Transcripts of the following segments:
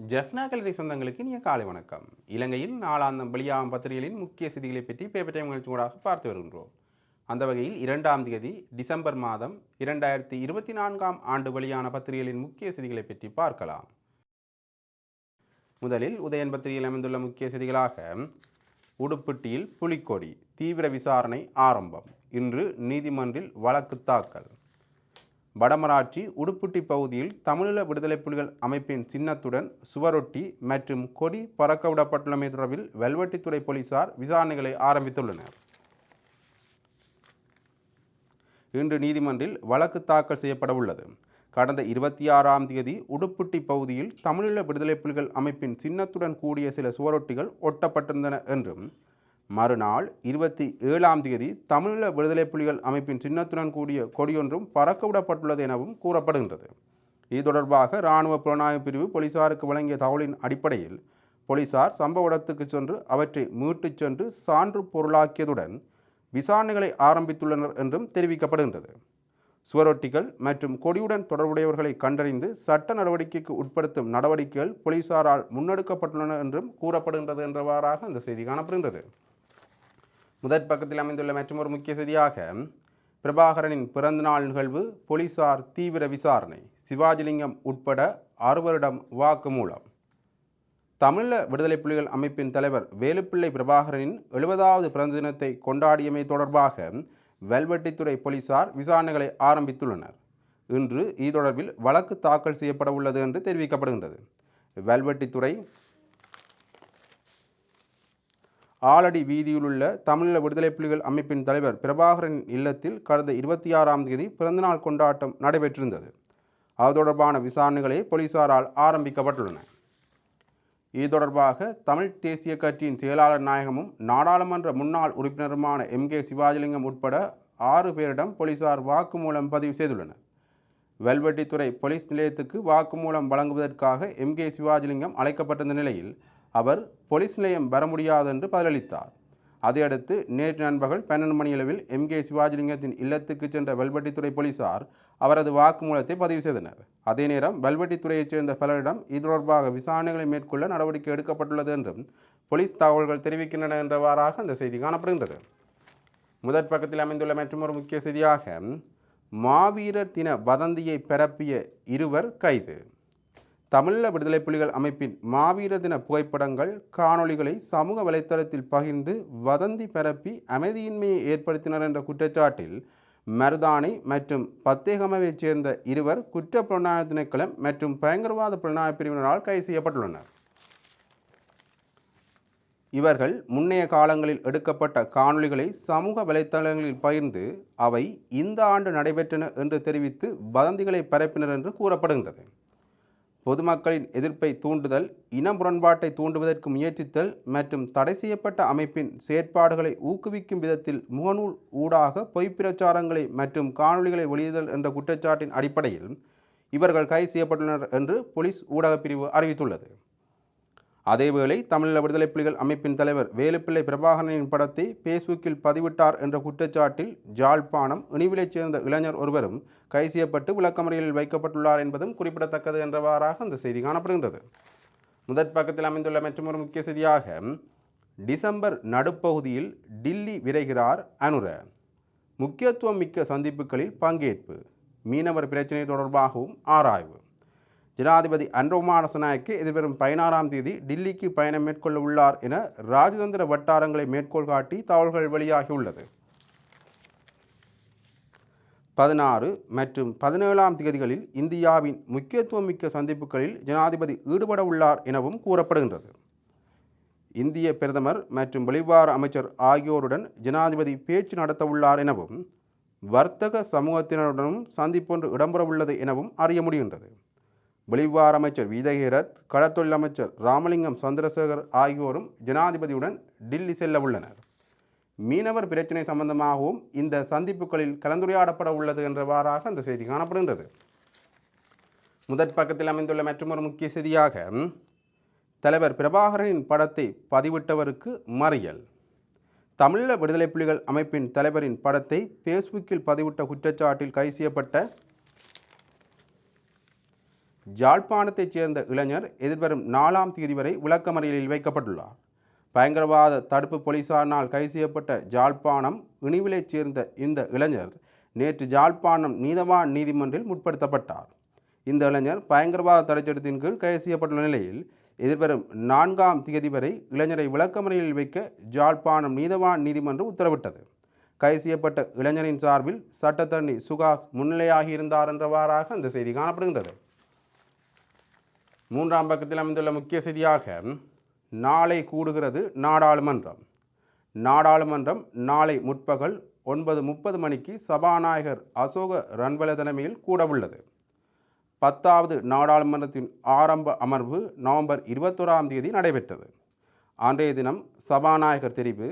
ஜெஃப்னா கல்லூரி சொந்தங்களுக்கு இனிய காலை வணக்கம். இலங்கையில் நாளாந்தம் வெளியாகும் பத்திரிகைகளின் முக்கிய செய்திகளை பற்றி பேப்பர் டைம் நிகழ்ச்சி பார்த்து வருகின்றோம். அந்த வகையில் இரண்டாம் தேதி டிசம்பர் மாதம் இரண்டாயிரத்தி இருபத்தி நான்காம் ஆண்டு வெளியான பத்திரிகைகளின் முக்கிய செய்திகளை பற்றி பார்க்கலாம். முதலில் உதயன் பத்திரிகையில் அமைந்துள்ள முக்கிய செய்திகளாக உடுப்பட்டியில் புலிக்கொடி தீவிர விசாரணை ஆரம்பம். இன்று நீதிமன்றில் வழக்கு தாக்கல். வடமராட்சி உடுப்புட்டி பகுதியில் தமிழீழ விடுதலை புலிகள் அமைப்பின் சின்னத்துடன் சுவரொட்டி மற்றும் கொடி பறக்க விடப்பட்டுள்ளமை தொடர்பில் வெல்வெட்டித்துறை போலீசார் விசாரணைகளை ஆரம்பித்துள்ளனர். இன்று நீதிமன்றில் வழக்கு தாக்கல் செய்யப்பட உள்ளது. கடந்த இருபத்தி ஆறாம் தேதி உடுப்புட்டி பகுதியில் தமிழீழ விடுதலை புலிகள் அமைப்பின் சின்னத்துடன் கூடிய சில சுவரொட்டிகள் ஒட்டப்பட்டிருந்தன என்றும் மறுநாள் இருபத்தி ஏழாம் தேதி தமிழீழ விடுதலை புலிகள் அமைப்பின் சின்னத்துடன் கூடிய கொடியொன்றும் பறக்கவிடப்பட்டுள்ளது எனவும் கூறப்படுகின்றது. இது தொடர்பாக இராணுவ புலனாய்வு பிரிவு போலீசாருக்கு வழங்கிய தகவலின் அடிப்படையில் போலீசார் சம்பவ இடத்துக்கு சென்று அவற்றை மீட்டுச் சென்று சான்று பொருளாக்கியதுடன் விசாரணைகளை ஆரம்பித்துள்ளனர் என்றும் தெரிவிக்கப்படுகின்றது. சுவரொட்டிகள் மற்றும் கொடியுடன் தொடர்புடையவர்களை கண்டறிந்து சட்ட நடவடிக்கைக்கு உட்படுத்தும் நடவடிக்கைகள் போலீசாரால் முன்னெடுக்கப்பட்டுள்ளன என்றும் கூறப்படுகின்றது என்றவாறாக அந்த செய்தி காணப்படுகின்றது. முதற் பக்கத்தில் அமைந்துள்ள மற்றொரு முக்கிய செய்தியாக பிரபாகரனின் பிறந்தநாள் நிகழ்வு போலீசார் தீவிர விசாரணை சிவாஜிலிங்கம் உட்பட அறுவரிடம் வாக்குமூலம் தமிழ விடுதலை புலிகள் அமைப்பின் தலைவர் வேலுப்பிள்ளை பிரபாகரனின் எழுபதாவது பிறந்த தினத்தை கொண்டாடியமை தொடர்பாக வெல்வெட்டித்துறை போலீசார் விசாரணைகளை ஆரம்பித்துள்ளனர். இன்று இது தொடர்பில் வழக்கு தாக்கல் செய்யப்பட உள்ளது என்று தெரிவிக்கப்படுகின்றது. வெல்வெட்டித்துறை ஆலடி வீதியிலுள்ள தமிழீழ விடுதலை புலிகள் அமைப்பின் தலைவர் பிரபாகரன் இல்லத்தில் கடந்த இருபத்தி ஆறாம் தேதி பிறந்தநாள் கொண்டாட்டம் நடைபெற்றிருந்தது. அது தொடர்பான விசாரணைகளை போலீசாரால் ஆரம்பிக்கப்பட்டுள்ளன. இது தொடர்பாக தமிழ் தேசிய கட்சியின் செயலாளர் நாயகமும் நாடாளுமன்ற முன்னாள் உறுப்பினருமான எம். கே. சிவாஜிலிங்கம் உட்பட ஆறு பேரிடம் போலீசார் வாக்குமூலம் பதிவு செய்துள்ளனர். வெல்வெட்டித்துறை போலீஸ் நிலையத்துக்கு வாக்குமூலம் வழங்குவதற்காக எம். கே. சிவாஜிலிங்கம் அழைக்கப்பட்டிருந்த நிலையில் அவர் போலீஸ் நிலையம் வர முடியாது என்று பதிலளித்தார். அதையடுத்து நேற்று நண்பகல் பன்னெண்டு மணியளவில் எம். கே. சிவாஜிலிங்கத்தின் இல்லத்துக்கு சென்ற வல்வெட்டித்துறை போலீசார் அவரது வாக்குமூலத்தை பதிவு செய்தனர். அதே நேரம் வல்வெட்டித்துறையைச் சேர்ந்த பலரிடம் இது தொடர்பாக விசாரணைகளை மேற்கொள்ள நடவடிக்கை எடுக்கப்பட்டுள்ளது என்றும் போலீஸ் தகவல்கள் தெரிவிக்கின்றன என்றவாறாக அந்த செய்தி காணப்படுகின்றது. முதற் பக்கத்தில் அமைந்துள்ள மற்றொரு முக்கிய செய்தியாக மாவீரர் தின வதந்தியை பரப்பிய இருவர் கைது. தமிழீழ விடுதலை புலிகள் அமைப்பின் மாவீரர் தின புகைப்படங்கள் காணொளிகளை சமூக வலைத்தளத்தில் பகிர்ந்து வதந்தி பரப்பி அமைதியின்மையை ஏற்படுத்தினர் என்ற குற்றச்சாட்டில் மருதானி மற்றும் பத்தேகமவைச் சேர்ந்த இருவர் குற்ற புலனாய்வு திணைக்களம் மற்றும் பயங்கரவாத புலனாய்வு பிரிவினரால் கைது செய்யப்பட்டுள்ளனர். இவர்கள் முன்னைய காலங்களில் எடுக்கப்பட்ட காணொளிகளை சமூக வலைத்தளங்களில் பகிர்ந்து அவை இந்த ஆண்டு நடைபெற்றன என்று தெரிவித்து வதந்திகளை பரப்பினர் என்று கூறப்படுகின்றது. பொதுமக்களின் எதிர்ப்பை தூண்டுதல் இன முரண்பாட்டை தூண்டுவதற்கு முயற்சித்தல் மற்றும் தடை செய்யப்பட்ட அமைப்பின் செயற்பாடுகளை ஊக்குவிக்கும் விதத்தில் முகநூல் ஊடாக பொய்ப்பிரச்சாரங்களை மற்றும் காணொளிகளை வெளியிடுதல் என்ற குற்றச்சாட்டின் அடிப்படையில் இவர்கள் கைது செய்யப்பட்டுள்ளனர் என்று போலீஸ் ஊடகப் பிரிவு அறிவித்துள்ளது. அதேவேளை தமிழீழ விடுதலை புலிகள் அமைப்பின் தலைவர் வேலுப்பிள்ளை பிரபாகரனின் படத்தை ஃபேஸ்புக்கில் பதிவிட்டார் என்ற குற்றச்சாட்டில் ஜாழ்ப்பாணம் இனிவிலைச் சேர்ந்த இளைஞர் ஒருவரும் கைது செய்யப்பட்டு விளக்கமறியலில் வைக்கப்பட்டுள்ளார் என்பதும் குறிப்பிடத்தக்கது என்றவாறாக அந்த செய்தி காணப்படுகின்றது. முதற் பக்கத்தில் அமைந்துள்ள மற்றொரு முக்கிய செய்தியாக டிசம்பர் நடுப்பகுதியில் டில்லி விரைகிறார் அனுர. முக்கியத்துவம் மிக்க சந்திப்புகளில் பங்கேற்பு. மீனவர் பிரச்சினை தொடர்பாகவும் ஆராய்வு. ஜனாதிபதி அன்ரோமானசநாயக்கு எதிர்வரும் பதினாறாம் தேதி டில்லிக்கு பயணம் மேற்கொள்ள உள்ளார் என ராஜதந்திர வட்டாரங்களை மேற்கோள் காட்டி தகவல்கள் வெளியாகியுள்ளது. பதினாறு மற்றும் பதினேழாம் தேதிகளில் இந்தியாவின் முக்கியத்துவமிக்க சந்திப்புகளில் ஜனாதிபதி ஈடுபட உள்ளார் எனவும் கூறப்படுகின்றது. இந்திய பிரதமர் மற்றும் வெளிவார அமைச்சர் ஆகியோருடன் ஜனாதிபதி பேச்சு நடத்த உள்ளார் எனவும் வர்த்தக சமூகத்தினருடனும் சந்திப்பொன்று இடம்பெறவுள்ளது எனவும் அறிய முடிகின்றது. வெளிவார அமைச்சர் விதகேரத் கடத்தொழில் அமைச்சர் ராமலிங்கம் சந்திரசேகர் ஆகியோரும் ஜனாதிபதியுடன் டில்லி செல்ல உள்ளனர். மீனவர் பிரச்சினை சம்பந்தமாகவும் இந்த சந்திப்புகளில் கலந்துரையாடப்பட உள்ளது என்றவாறாக அந்த செய்தி காணப்படுகின்றது. முதற் பக்கத்தில் அமைந்துள்ள மற்றொரு முக்கிய செய்தியாக தலைவர் பிரபாகரனின் படத்தை பதிவிட்டவருக்கு மறியல். தமிழீழ விடுதலை புலிகள் அமைப்பின் தலைவரின் படத்தை ஃபேஸ்புக்கில் பதிவிட்ட குற்றச்சாட்டில் கைது செய்யப்பட்ட ஜாழ்ப்பாணத்தைச் சேர்ந்த இளைஞர் எதிர்வரும் நாலாம் தேதி வரை விளக்கமறியலில் வைக்கப்பட்டுள்ளார். பயங்கரவாத தடுப்பு போலீசாரினால் கைது செய்யப்பட்ட ஜாழ்ப்பாணம் இணிவிலைச் சேர்ந்த இந்த இளைஞர் நேற்று ஜாழ்ப்பாணம் நீதவான் நீதிமன்றில் முற்படுத்தப்பட்டார். இந்த இளைஞர் பயங்கரவாத தடைச்சட்டத்தின் கீழ் கைது செய்யப்பட்டுள்ள நிலையில் எதிர்வரும் நான்காம் தேதி வரை இளைஞரை விளக்கமறியலில் வைக்க ஜாழ்ப்பாணம் நீதவான் நீதிமன்றம் உத்தரவிட்டது. கைது செய்யப்பட்ட இளைஞரின் சார்பில் சட்டத்தண்ணி சுகாஸ் முன்னிலையாகியிருந்தார் என்றவாறாக அந்த செய்தி காணப்படுகின்றது. மூன்றாம் பக்கத்தில் அமைந்துள்ள முக்கிய செய்தியாக நாளை கூடுகிறது நாடாளுமன்றம். நாடாளுமன்றம் நாளை முற்பகல் ஒன்பது முப்பது மணிக்கு சபாநாயகர் அசோக ரன்வல தலைமையில் கூடவுள்ளது. பத்தாவது நாடாளுமன்றத்தின் ஆரம்ப அமர்வு நவம்பர் இருபத்தோராம் தேதி நடைபெற்றது. அன்றைய தினம் சபாநாயகர் தெரிவு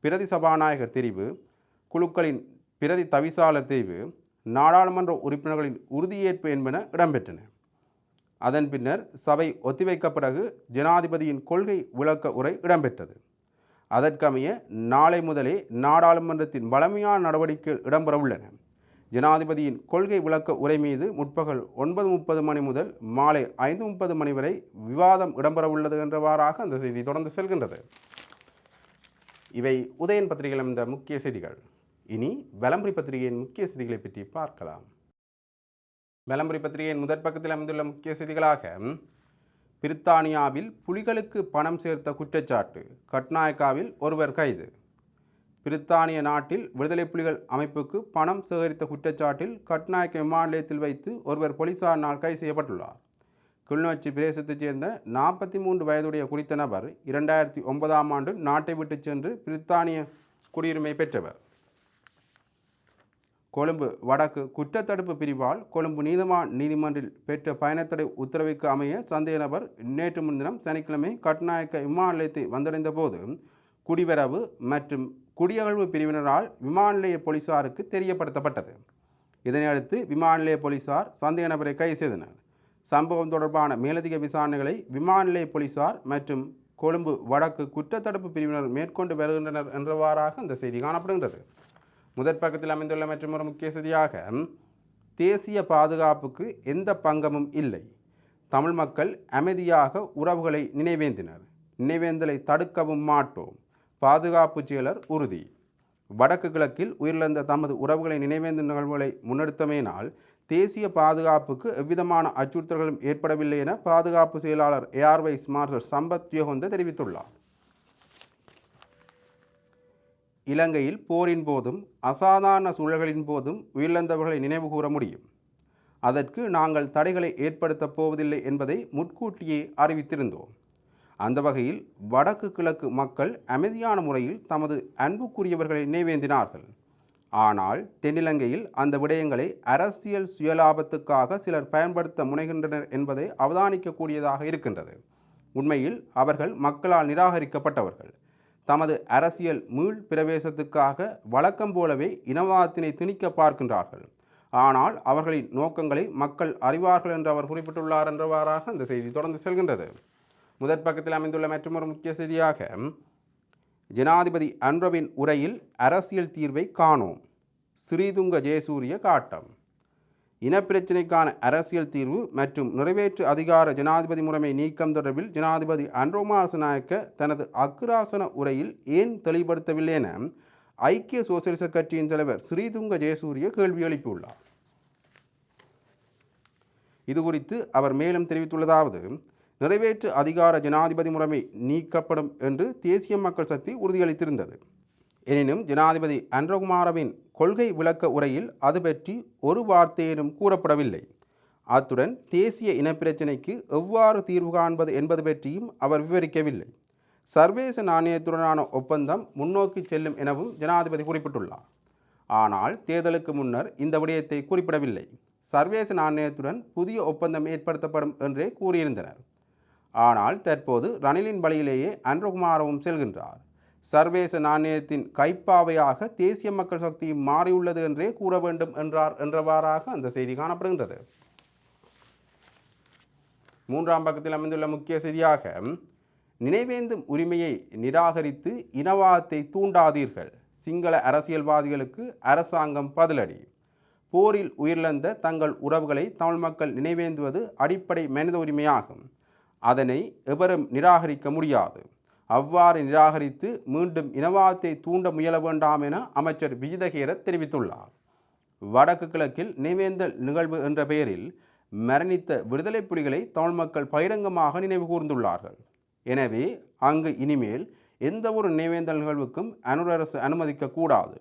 பிரதி சபாநாயகர் தெரிவு குழுக்களின் பிரதி தவிசாளர் தெரிவு நாடாளுமன்ற உறுப்பினர்களின் உறுதியேற்பு என்பன இடம்பெற்றன. அதன் பின்னர் சபை ஒத்திவைக்க பிறகு ஜனாதிபதியின் கொள்கை விளக்க உரை இடம்பெற்றது. அதற்கமைய நாளை முதலே நாடாளுமன்றத்தின் வளமையான நடவடிக்கைகள் இடம்பெறவுள்ளன ஜனாதிபதியின் கொள்கை விளக்க உரை மீது முற்பகல் ஒன்பது முப்பது மணி முதல் மாலை ஐந்து முப்பது மணி வரை விவாதம் இடம்பெறவுள்ளது என்றவாறாக அந்த செய்தி தொடர்ந்து செல்கின்றது. இவை உதயன் பத்திரிகையில் இந்த முக்கிய செய்திகள். இனி வலம்புரி பத்திரிகையின் முக்கிய செய்திகளை பற்றி பார்க்கலாம். வலம்புரி பத்திரிகையின் முதற் பக்கத்தில் அமைந்துள்ள முக்கிய செய்திகளாக பிரித்தானியாவில் புலிகளுக்கு பணம் சேர்த்த குற்றச்சாட்டு கட்நாயக்காவில் ஒருவர் கைது. பிரித்தானிய நாட்டில் விடுதலை புலிகள் அமைப்புக்கு பணம் சேகரித்த குற்றச்சாட்டில் கட்நாயக்க விமான நிலையத்தில் வைத்து ஒருவர் போலீசாரினால் கைது செய்யப்பட்டுள்ளார். கிளிநொச்சி பிரதேசத்தைச் சேர்ந்த நாற்பத்தி மூன்று வயதுடைய குறித்த நபர் இரண்டாயிரத்தி ஒன்பதாம் ஆண்டு நாட்டை விட்டு சென்று பிரித்தானிய குடியுரிமை பெற்றவர். கொழும்பு வடக்கு குற்றத்தடுப்பு பிரிவால் கொழும்பு நீதிமான் நீதிமன்றில் பெற்ற பயணத்தடை உத்தரவுக்கு அமைய சந்தேக நபர் நேற்று முன்தினம் சனிக்கிழமை கட்நாயக்க விமான நிலையத்தை வந்தடைந்த போது குடிவரவு மற்றும் குடியகழ்வு பிரிவினரால் விமான நிலைய போலீசாருக்கு தெரியப்படுத்தப்பட்டது. இதனையடுத்து விமான நிலைய போலீசார் சந்தேக நபரை கைது செய்தனர். சம்பவம் தொடர்பான மேலதிக விசாரணைகளை விமான நிலைய போலீசார் மற்றும் கொழும்பு வடக்கு குற்றத்தடுப்பு பிரிவினர் மேற்கொண்டு வருகின்றனர் என்றவாறாக இந்த செய்தி காணப்படுகின்றது. முதற் பக்கத்தில் அமைந்துள்ள மற்றொரு முக்கிய செய்தியாக தேசிய பாதுகாப்புக்கு எந்த பங்கமும் இல்லை. தமிழ் மக்கள் அமைதியாக உறவுகளை நினைவேந்தினர். நினைவேந்தலை தடுக்கவும் மாட்டோம். பாதுகாப்பு செயலர் உறுதி. வடக்கு கிழக்கில் உயிரிழந்த தமது உறவுகளை நினைவேந்தும் நிகழ்வுகளை முன்னெடுத்தமையினால் தேசிய பாதுகாப்புக்கு எவ்விதமான அச்சுறுத்தல்களும் ஏற்படவில்லை என பாதுகாப்பு செயலாளர் ஏஆர்வை மார்ஷல் சம்பத் யோகந்த தெரிவித்துள்ளார். இலங்கையில் போரின் போதும் அசாதாரண சூழல்களின் போதும் உயிரிழந்தவர்களை நினைவு கூற முடியும். அதற்கு நாங்கள் தடைகளை ஏற்படுத்தப் போவதில்லை என்பதை முன்கூட்டியே அறிவித்திருந்தோம். அந்த வகையில் வடக்கு கிழக்கு மக்கள் அமைதியான முறையில் தமது அன்புக்குரியவர்களை நினைவேந்தினார்கள். ஆனால் தென்னிலங்கையில் அந்த விடயங்களை அரசியல் சுயலாபத்துக்காக சிலர் பயன்படுத்த முனைகின்றனர் என்பதை அவதானிக்கக்கூடியதாக இருக்கின்றது. உண்மையில் அவர்கள் மக்களால் நிராகரிக்கப்பட்டவர்கள். தமது அரசியல் மீள் பிரவேசத்துக்காக வழக்கம் போலவே இனவாதத்தினை திணிக்க பார்க்கின்றார்கள். ஆனால் அவர்களின் நோக்கங்களை மக்கள் அறிவார்கள் என்று அவர் குறிப்பிட்டுள்ளார் என்றவாறாக இந்த செய்தி தொடர்ந்து செல்கின்றது. முதற் பக்கத்தில் அமைந்துள்ள மற்றொரு முக்கிய செய்தியாக ஜனாதிபதி அன்ரவின் உரையில் அரசியல் தீர்வை காணோம். ஸ்ரீதுங்க ஜெயசூரிய காட்டம். இனப்பிரச்சினைக்கான அரசியல் தீர்வு மற்றும் நிறைவேற்று அதிகார ஜனாதிபதி முறைமை நீக்கம் தொடர்பில் ஜனாதிபதி அன்ரோமாசநாயக்க தனது அக்குராசன உரையில் ஏன் தெளிவுபடுத்தவில்லை என ஐக்கிய சோசியலிச கட்சியின் தலைவர் ஸ்ரீதுங்க ஜெயசூரிய கேள்வி எழுப்பியுள்ளார். இது குறித்து அவர் மேலும் தெரிவித்துள்ளதாவது நிறைவேற்று அதிகார ஜனாதிபதி முறைமை நீக்கப்படும் என்று தேசிய மக்கள் சக்தி உறுதியளித்திருந்தது. எனினும் ஜனாதிபதி அன்ரகுமாரவின் கொள்கை விளக்க உரையில் அது பற்றி ஒரு வார்த்தையிலும் கூறப்படவில்லை. அத்துடன் தேசிய இனப்பிரச்சினைக்கு எவ்வாறு தீர்வு காண்பது என்பது பற்றியும் அவர் விவரிக்கவில்லை. சர்வதேச நாணயத்துடனான ஒப்பந்தம் முன்னோக்கி செல்லும் எனவும் ஜனாதிபதி குறிப்பிட்டுள்ளார். ஆனால் தேர்தலுக்கு முன்னர் இந்த விடயத்தை குறிப்பிடவில்லை. சர்வதேச நாணயத்துடன் புதிய ஒப்பந்தம் ஏற்படுத்தப்படும் என்றே கூறியிருந்தனர். ஆனால் தற்போது ரணிலின் வழியிலேயே அன்றகுமாரவும் செல்கின்றார். சர்வேச நாணயத்தின் கைப்பாவையாக தேசிய மக்கள் சக்தி மாறியுள்ளது என்றே கூற வேண்டும் என்றார் என்றவாறாக அந்த செய்தி காணப்படுகின்றது. மூன்றாம் பக்கத்தில் அமைந்துள்ள முக்கிய செய்தியாக நினைவேந்தும் உரிமையை நிராகரித்து இனவாதத்தை தூண்டாதீர்கள். சிங்கள அரசியல்வாதிகளுக்கு அரசாங்கம் பதிலடி. போரில் உயிரிழந்த தங்கள் உறவுகளை தமிழ் மக்கள் நினைவேந்துவது அடிப்படை மனித உரிமையாகும். அதனை எவரும் நிராகரிக்க முடியாது. அவ்வாறு நிராகரித்து மீண்டும் இனவாதத்தை தூண்ட முயல வேண்டாம் என அமைச்சர் விஜிதகேர தெரிவித்துள்ளார். வடக்கு கிழக்கில் நினைவேந்தல் நிகழ்வு என்ற பெயரில் மரணித்த விடுதலை புலிகளை தமிழ் மக்கள் பகிரங்கமாக நினைவு கூர்ந்துள்ளார்கள். எனவே அங்கு இனிமேல் எந்த ஒரு நினைவேந்தல் நிகழ்வுக்கும் அனுர் அரசு அனுமதிக்க கூடாது.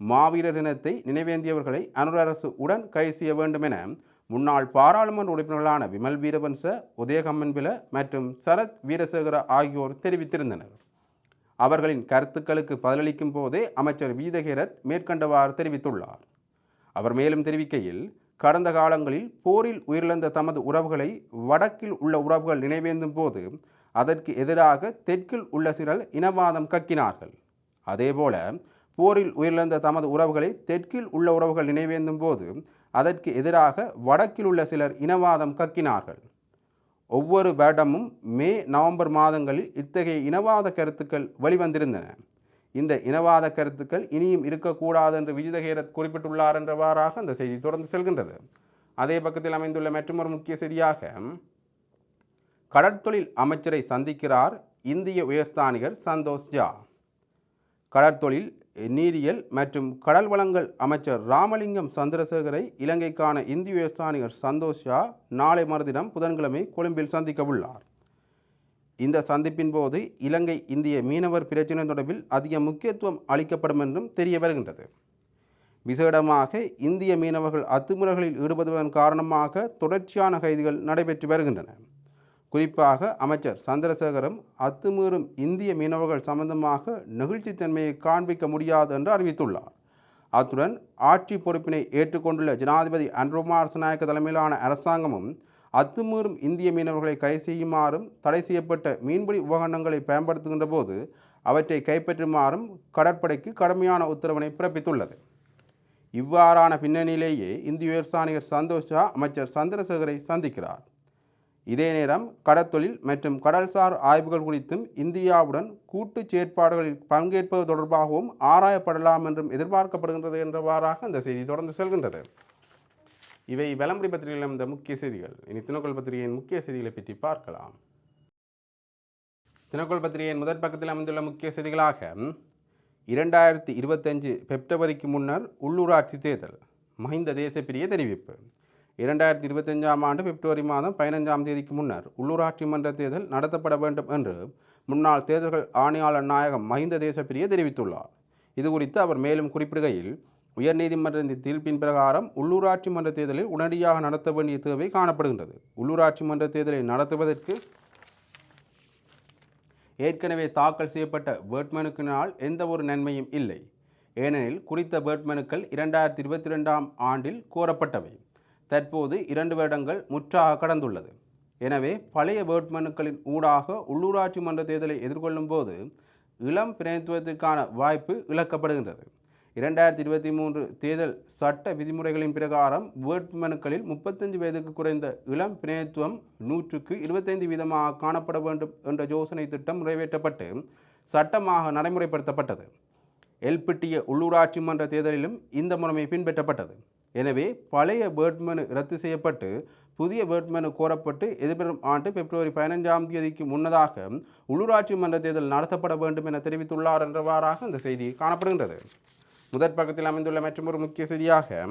மாவீரர் இனத்தை நினைவேந்தியவர்களை அனுர் அரசு உடன் கைது செய்ய வேண்டும் என முன்னாள் பாராளுமன்ற உறுப்பினர்களான விமல் வீரவன்ச உதயகம்மன்பில மற்றும் சரத் வீரசேகர ஆகியோர் தெரிவித்திருந்தனர். அவர்களின் கருத்துக்களுக்கு பதிலளிக்கும் போதே அமைச்சர் வீதகேரத் மேற்கண்டவாறு தெரிவித்துள்ளார். அவர் மேலும் தெரிவிக்கையில் கடந்த காலங்களில் போரில் உயிரிழந்த தமது உறவுகளை வடக்கில் உள்ள உறவுகள் நினைவேந்தும் போது அதற்கு எதிராக தெற்கில் உள்ள சிலர் இனவாதம் கக்கினார்கள். அதேபோல போரில் உயிரிழந்த தமது உறவுகளை தெற்கில் உள்ள உறவுகள் நினைவேந்தும் போது அதற்கு எதிராக வடக்கில் உள்ள சிலர் இனவாதம் கக்கினார்கள். ஒவ்வொரு வருடமும் மே நவம்பர் மாதங்களில் இத்தகைய இனவாத கருத்துக்கள் வெளிவந்திருந்தன. இந்த இனவாத கருத்துக்கள் இனியும் இருக்கக்கூடாது என்று விஜிதகேரத் குறிப்பிட்டுள்ளார் என்றவாறாக அந்த செய்தி தொடர்ந்து செல்கின்றது. அதே பக்கத்தில் அமைந்துள்ள மற்றொரு முக்கிய செய்தியாக கடற்தொழில் அமைச்சரை சந்திக்கிறார் இந்திய உயர்ஸ்தானிகர் சந்தோஷ் ஜா. கடற்தொழில் நீரியல் மற்றும் கடல் வளங்கள் அமைச்சர் ராமலிங்கம் சந்திரசேகரை இலங்கைக்கான இந்திய உயர்ஸ்தானிகர் சந்தோஷ் ஷா நாளை மறுதினம் புதன்கிழமை கொழும்பில் சந்திக்க உள்ளார் இந்த சந்திப்பின் போது இலங்கை இந்திய மீனவர் பிரச்சினை தொடர்பில் அதிக முக்கியத்துவம் அளிக்கப்படும் என்றும் தெரிய வருகின்றது. விசேடமாக இந்திய மீனவர்கள் அத்துமுறைகளில் ஈடுபடுவதன் காரணமாக தொடர்ச்சியான கைதுகள் நடைபெற்று வருகின்றன குறிப்பாக அமைச்சர் சந்திரசேகரம் அத்துமீறும் இந்திய மீனவர்கள் சம்பந்தமாக நெகிழ்ச்சித்தன்மையை காண்பிக்க முடியாது என்று அறிவித்துள்ளார். அத்துடன் ஆட்சி பொறுப்பினை ஏற்றுக்கொண்டுள்ள ஜனாதிபதி அன்ருமார் நாயக்க தலைமையிலான அரசாங்கமும் அத்துமீறும் இந்திய மீனவர்களை கை செய்யுமாறும் தடை செய்யப்பட்ட மீன்பிடி உபகரணங்களை பயன்படுத்துகின்ற போது அவற்றை கைப்பற்றுமாறும் கடற்படைக்கு கடுமையான உத்தரவினை பிறப்பித்துள்ளது. இவ்வாறான பின்னணியிலேயே இந்திய உயர்சாணிகர் சந்தோஷா அமைச்சர் சந்திரசேகரை சந்திக்கிறார். இதே நேரம் கடற்தொழில் மற்றும் கடல்சார் ஆய்வுகள் குறித்தும் இந்தியாவுடன் கூட்டு செயற்பாடுகளில் பங்கேற்பது தொடர்பாகவும் ஆராயப்படலாம் என்றும் எதிர்பார்க்கப்படுகின்றது என்றவாறாக அந்த செய்தி தொடர்ந்து செல்கின்றது. இவை விளம்பரி பத்திரிகையில் இந்த முக்கிய செய்திகள். இனி தினக்கோள் பத்திரிகையின் முக்கிய செய்திகளை பற்றி பார்க்கலாம். தினக்கோள் பத்திரிகையின் முதற் பக்கத்தில் அமைந்துள்ள முக்கிய செய்திகளாக இரண்டாயிரத்தி இருபத்தஞ்சு பிப்ரவரிக்கு முன்னர் உள்ளூராட்சி தேர்தல் மஹிந்த தேசப்பிரிய தெரிவிப்பு. இரண்டாயிரத்தி இருபத்தஞ்சாம் ஆண்டு பிப்ரவரி மாதம் பதினஞ்சாம் தேதிக்கு முன்னர் உள்ளூராட்சி மன்ற தேர்தல் நடத்தப்பட வேண்டும் என்று முன்னாள் தேர்தல்கள் ஆணையாளர் நாயகம் மஹிந்த தேசப்பிரிய தெரிவித்துள்ளார். இது குறித்து அவர் மேலும் குறிப்பிடுகையில் உயர்நீதிமன்றத்தின் தீர்ப்பின் பிரகாரம் உள்ளூராட்சி மன்ற தேர்தலை உடனடியாக நடத்த வேண்டிய தேவை காணப்படுகின்றது. உள்ளூராட்சி மன்ற தேர்தலை நடத்துவதற்கு ஏற்கனவே தாக்கல் செய்யப்பட்ட வேட்மனுக்கினால் எந்த ஒரு நன்மையும் இல்லை. ஏனெனில் குறித்த வேட்மனுக்கள் இரண்டாயிரத்தி இருபத்தி ரெண்டாம் ஆண்டில் கோரப்பட்டவை. தற்போது இரண்டு வருடங்கள் முற்றாக கடந்துள்ளது. எனவே பழைய வேட்புமனுக்களின் ஊடாக உள்ளூராட்சி மன்ற தேர்தலை எதிர்கொள்ளும் போது இளம் பிரதித்துவத்திற்கான வாய்ப்பு இழக்கப்படுகின்றது. இரண்டாயிரத்தி இருபத்தி மூன்று தேர்தல் சட்ட விதிமுறைகளின் பிரகாரம் வேட்புமனுக்களில் முப்பத்தஞ்சு வயதுக்கு குறைந்த இளம் பிரதித்துவம் நூற்றுக்கு இருபத்தைந்து வீதமாக காணப்பட வேண்டும் என்ற யோசனை திட்டம் நிறைவேற்றப்பட்டு சட்டமாக நடைமுறைப்படுத்தப்பட்டது. எல்பிட்டிய உள்ளூராட்சி மன்ற தேர்தலிலும் இந்த முறைமை பின்பற்றப்பட்டது. எனவே பழைய பேர்ட்மனு ரத்து செய்யப்பட்டு புதிய வேட்புமனு கோரப்பட்டு எதிர்வரும் ஆண்டு பிப்ரவரி பதினைஞ்சாம் தேதிக்கு முன்னதாக உள்ளூராட்சி மன்ற தேர்தல் நடத்தப்பட வேண்டும் என தெரிவித்துள்ளார் என்றவாறாக இந்த செய்தி காணப்படுகின்றது. முதற் பக்கத்தில் அமைந்துள்ள மற்றொரு முக்கிய செய்தியாக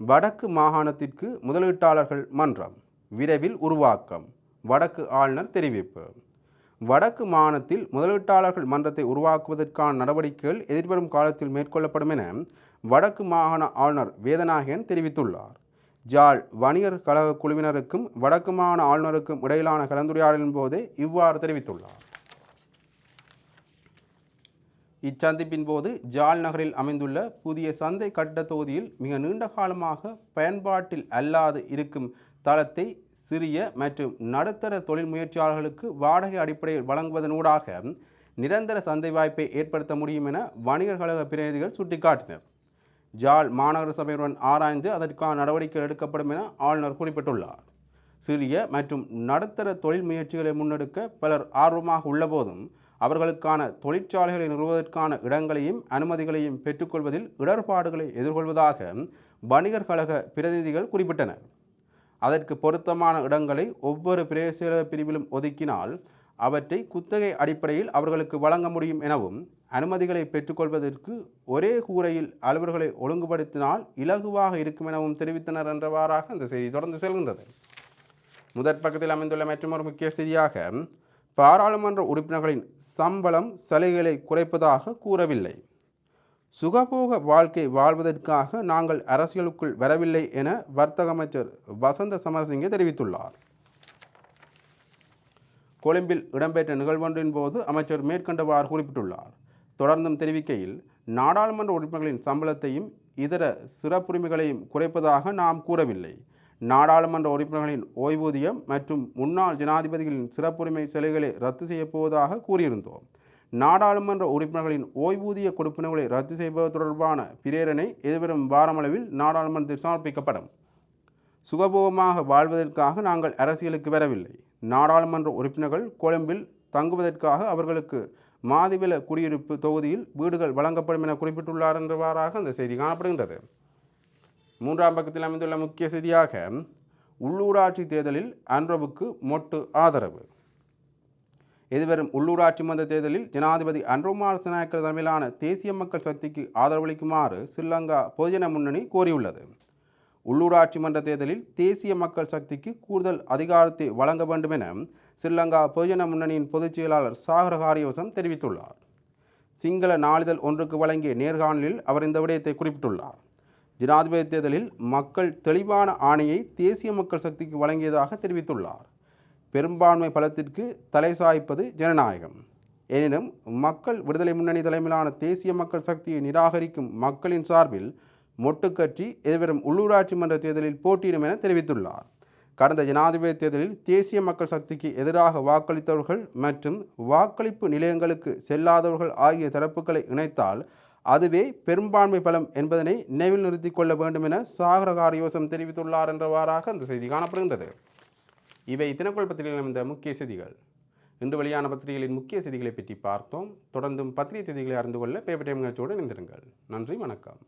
வடக்கு மாகாணத்திற்கு முதலீட்டாளர்கள் மன்றம் விரைவில் உருவாக்கம் வடக்கு ஆளுநர் தெரிவிப்பு. வடக்கு மாகாணத்தில் முதலீட்டாளர்கள் மன்றத்தை உருவாக்குவதற்கான நடவடிக்கைகள் எதிர்வரும் காலத்தில் மேற்கொள்ளப்படும் என வடக்கு மாகாண ஆளுநர் வேதநாயகன் தெரிவித்துள்ளார். ஜாழ் வணிகர் கழக குழுவினருக்கும் வடக்கு மாகாண ஆளுநருக்கும் இடையிலான கலந்துரையாடலின் போதே இவ்வாறு தெரிவித்துள்ளார். இச்சந்திப்பின் போது ஜாழ் நகரில் அமைந்துள்ள புதிய சந்தை கட்ட தொகுதியில் மிக நீண்ட காலமாக பயன்பாட்டில் அல்லாது இருக்கும் தளத்தை சிறிய மற்றும் நடுத்தர தொழில் முயற்சியாளர்களுக்கு வாடகை அடிப்படையில் வழங்குவதனூடாக நிரந்தர சந்தை வாய்ப்பை ஏற்படுத்த முடியும் என வணிகர் கழக பிரதிநிதிகள் சுட்டிக்காட்டினர். ஜாழ் மாநகர சபையுடன் ஆராய்ந்து அதற்கான நடவடிக்கை எடுக்கப்படும் என ஆளுநர் குறிப்பிட்டுள்ளார். சிறிய மற்றும் நடுத்தர தொழில் முயற்சிகளை முன்னெடுக்க பலர் ஆர்வமாக உள்ளபோதும் அவர்களுக்கான தொழிற்சாலைகளை நிறுவுவதற்கான இடங்களையும் அனுமதிகளையும் பெற்றுக்கொள்வதில் இடர்பாடுகளை எதிர்கொள்வதாக வணிகர் கழக பிரதிநிதிகள் குறிப்பிட்டனர். அதற்கு பொருத்தமான இடங்களை ஒவ்வொரு பிரதேச பிரிவிலும் ஒதுக்கினால் அவற்றை குத்தகை அடிப்படையில் அவர்களுக்கு வழங்க முடியும் எனவும் அனுமதிகளை பெற்றுக்கொள்வதற்கு ஒரே கூரையில் அலுவலர்களை ஒழுங்குபடுத்தினால் இலகுவாக இருக்கும் எனவும் தெரிவித்தனர் என்றவாறாக இந்த செய்தி தொடர்ந்து செல்கின்றது. முதற் பக்கத்தில் அமைந்துள்ள மற்றொரு முக்கிய செய்தியாக பாராளுமன்ற உறுப்பினர்களின் சம்பளம் சலுகைகளை குறைப்பதாக கூறவில்லை. சுகபோக வாழ்க்கை வாழ்வதற்காக நாங்கள் அரசியலுக்குள் வரவில்லை என வர்த்தக அமைச்சர் வசந்த சமரசிங்க தெரிவித்துள்ளார். கொழும்பில் இடம்பெற்ற நிகழ்வொன்றின் போது அமைச்சர் மேற்கண்டவாறு குறிப்பிட்டுள்ளார். தொடர்ந்தும் தெரிவிக்கையில் நாடாளுமன்ற உறுப்பினர்களின் சம்பளத்தையும் இதர சிறப்புரிமைகளையும் குறைப்பதாக நாம் கூறவில்லை. நாடாளுமன்ற உறுப்பினர்களின் ஓய்வூதியம் மற்றும் முன்னாள் ஜனாதிபதிகளின் சிறப்புரிமை சிலைகளை ரத்து செய்யப்போவதாக கூறியிருந்தோம். நாடாளுமன்ற உறுப்பினர்களின் ஓய்வூதிய கொடுப்பினங்களை ரத்து செய்வது தொடர்பான பிரேரணை எதிர்வரும் வாரமளவில் நாடாளுமன்றத்தில் சமர்ப்பிக்கப்படும். சுகபோகமாக வாழ்வதற்காக நாங்கள் அரசியலுக்கு வரவில்லை. நாடாளுமன்ற உறுப்பினர்கள் கொழும்பில் தங்குவதற்காக அவர்களுக்கு மாதிவில குடியிருப்பு தொகுதியில் வீடுகள் வழங்கப்படும் என குறிப்பிட்டுள்ளார் என்றவாறாக அந்த செய்தி காணப்படுகின்றது. மூன்றாம் பக்கத்தில் அமைந்துள்ள முக்கிய செய்தியாக உள்ளூராட்சி தேர்தலில் அன்றவுக்கு மொட்டு ஆதரவு. எதிர்வரும் உள்ளூராட்சி மன்ற தேர்தலில் ஜனாதிபதி அன்ரோமார் சினாயக்க தலைமையிலான தேசிய மக்கள் சக்திக்கு ஆதரவளிக்குமாறு ஸ்ரீலங்கா பொதுஜன முன்னணி கோரியுள்ளது. உள்ளூராட்சி மன்ற தேர்தலில் தேசிய மக்கள் சக்திக்கு கூடுதல் அதிகாரத்தை வழங்க வேண்டும் என ஸ்ரீலங்கா பொதுஜன முன்னணியின் பொதுச் செயலாளர் சாகர ஹாரியவசம் தெரிவித்துள்ளார். சிங்கள நாளிதழ் ஒன்றுக்கு வழங்கிய நேர்காணலில் அவர் இந்த விடயத்தை குறிப்பிட்டுள்ளார். ஜனாதிபதி தேர்தலில் மக்கள் தெளிவான ஆணையை தேசிய மக்கள் சக்திக்கு வழங்கியதாக தெரிவித்துள்ளார். பெரும்பான்மை பலத்திற்கு தலை சாய்ப்பது ஜனநாயகம். எனினும் மக்கள் விடுதலை முன்னணி தலைமையிலான தேசிய மக்கள் சக்தியை நிராகரிக்கும் மக்களின் சார்பில் மொட்டுக்கட்சி எதிர்வரும் உள்ளூராட்சி மன்ற தேர்தலில் போட்டியிடும் என தெரிவித்துள்ளார். கடந்த ஜனாதிபதி தேர்தலில் தேசிய மக்கள் சக்திக்கு எதிராக வாக்களித்தவர்கள் மற்றும் வாக்களிப்பு நிலையங்களுக்கு செல்லாதவர்கள் ஆகிய தரப்புகளை இணைத்தால் அதுவே பெரும்பான்மை பலம் என்பதனை நினைவில் நிறுத்தி கொள்ள வேண்டும் என சாகர காரியோசம் தெரிவித்துள்ளார் என்றவாறாக அந்த செய்தி காணப்படுகின்றது. இவை தினக்குள் பத்திரிகையில் அமைந்த முக்கிய செய்திகள். இன்று வெளியான பத்திரிகைகளின் முக்கிய செய்திகளை பற்றி பார்த்தோம். தொடர்ந்தும் பத்திரிகை செய்திகளை அறிந்து கொள்ள பேப்பர் டைம் நிகழ்ச்சியோடு இணைந்திருங்கள். நன்றி வணக்கம்.